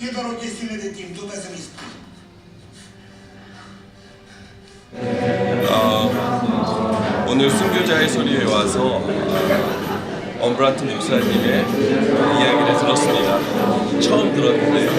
Nie do rodziny de timp, tu mi spui. 오늘 순교자의 소리에 와서 어, 엄브라트 목사님의 이야기를 들었습니다. 처음 들었는데요.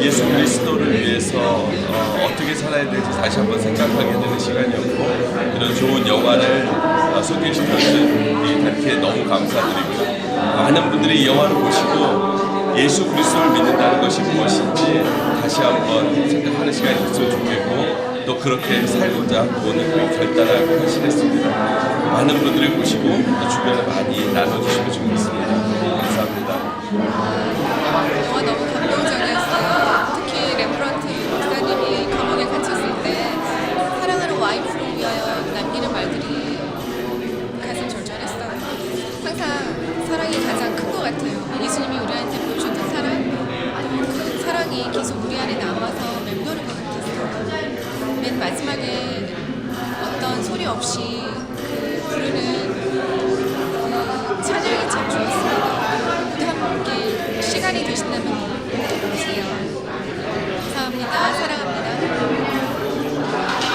예수 그리스도를 위해서 어, 떻게 살아야 될지 다시 한번 생각하게 되는 시간이었고 이런 좋은 영화를 어, 소개시켜 주신 이 단체에 너무 감사드리고 많은 분들이 이 영화를 보시고 예수 그리스도를 믿는다는 것이 무엇인지 다시 한번 생각하는 시간이 있으면 좋겠고 또 그렇게 살고자 오늘 그 결단을 결심했습니다. 많은 분들이 보시고 또 주변에 많이 나눠주시면 좋겠습니다. 마지막에 어떤 소리 없이 그 부르는 그 찬양이 참 좋았습니다. 부디 함께 시간이 되신다면 보세요. 감사합니다. 사랑합니다.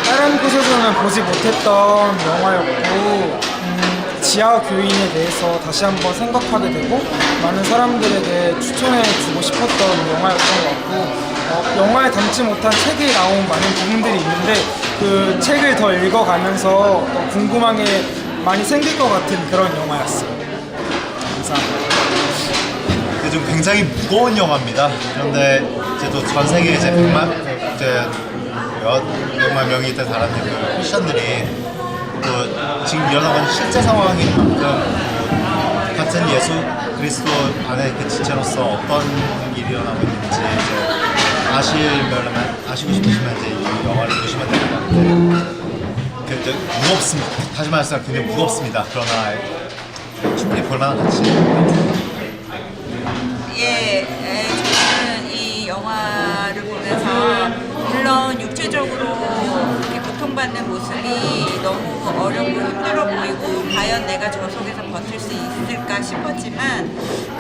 다른 곳에서는 보지 못했던 영화였고 음, 지하 교인에 대해서 다시 한번 생각하게 되고 많은 사람들에게 추천해 주고 싶었던 영화였던 것 같고 어, 영화에 담지 못한 책에 나온 많은 부분들이 있는데 그 책을 더 읽어가면서 더 궁금한 게 많이 생길 것 같은 그런 영화였어요. 감사합니다. 이게 좀 굉장히 무거운 영화입니다. 그런데 이제 또 전 세계 이제 100만 이제 몇 백만 명이 있던 사람들 그 크리스천들이 또 지금 일어나고 실제 상황인 만큼 같은 예수 그리스도 안에 그 지체로서 어떤 일이 일어나고 있는지 이제 아시려면 아시고 싶으시면 이제 이 영화를 보시면 될 것 같은데 굉장히 무겁습니다. 다시 말해서 굉장히 무겁습니다. 그러나 충분히 볼만한 가치. 예, 에, 저는 이 영화를 보면서 물론 육체적으로 고통받는 모습이 너무 어렵고 힘들어 보이고 과연 내가 저 속에서 버틸 수 있을까 싶었지만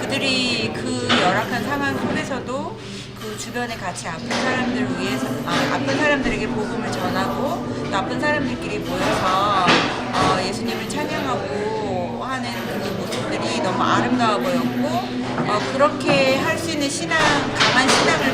그들이 그 열악한 상황 속에서도 그 주변에 같이 아픈 사람들을 위해서 아, 아픈 사람들에게 복음을 전하고 또 아픈 사람들끼리 모여서 어, 예수님을 찬양하고 하는 그 모습들이 너무 아름다워 보였고 어, 그렇게 할 수 있는 신앙 강한 신앙